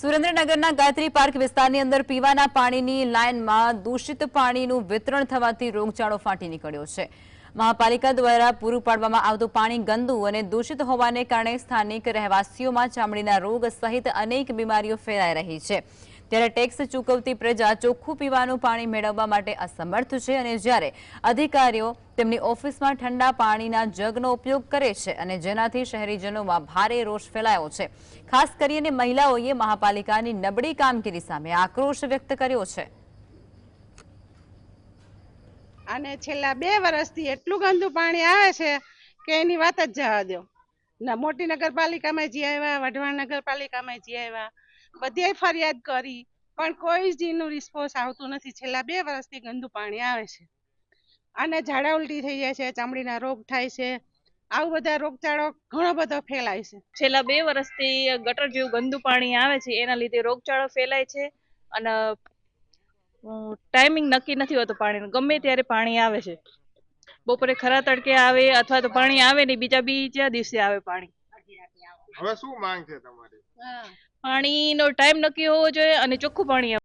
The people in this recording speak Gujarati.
સુરેન્દ્રનગરના ગાયત્રી પાર્ક વિસ્તારની અંદર પીવાના પાણીની લાઇનમાં દૂષિત પાણીનું વિતરણ થવાથી રોગચાળો ફાટી નીકળ્યો છે. મહાપાલિકા દ્વારા પૂરું પાડવામાં આવતું પાણી ગંદુ અને દૂષિત હોવાને કારણે સ્થાનિક રહેવાસીઓમાં ચામડીના રોગ સહિત અનેક બીમારીઓ ફેલાઈ રહી છે. ત્યારે ટેક્સ ચૂકવતી પ્રજા ચોખ્ખું પીવાનું પાણી મેળવવા માટે અસમર્થ છે અને જ્યારે અધિકારીઓ તેમની ઓફિસમાં ઠંડા પાણીના જગનો ઉપયોગ કરે છે અને જેનાથી શહેરીજનોમાં ભારે રોષ ફેલાયો છે. ખાસ કરીને મહિલાઓએ મહાપાલિકાની નબળી કામગીરી સામે આક્રોશ વ્યક્ત કર્યો છે. અને છેલ્લા બે વર્ષથી એટલું ગંદુ પાણી આવે છે કે એની વાત જ જવા દો ના, મોટી નગરપાલિકામાં જી આવ્યા, વઢવાણ નગરપાલિકામાં જી આવ્યા બધે ફરિયાદ કરી, પણ કોઈ જીનું રિસ્પોન્સ આવતું નથી. છેલ્લા બે વર્ષથી ગંદુ પાણી આવે છે. અને ઝાડા ઉલટી થઈ જાય છે, ચામડીના રોગ થાય છે, આવું બધા રોગચાળો ઘણો બધો ફેલાય છે. છેલ્લા બે વર્ષથી ગટર જેવું ગંદુ પાણી આવે છે, એના લીધે રોગચાળો ફેલાય છે, અને ટાઈમિંગ નક્કી નથી હોતું પાણીનું. ગમે ત્યારે પાણી આવે છે. બપોરે ખરા તડકે આવે અથવા તો પાણી આવે નહીં બીજા બીજા દિવસે આવે પાણી. હવે શું માંગ છે તમારી? પાણીનો ટાઈમ નક્કી હોવો જોઈએ અને ચોખ્ખું પાણી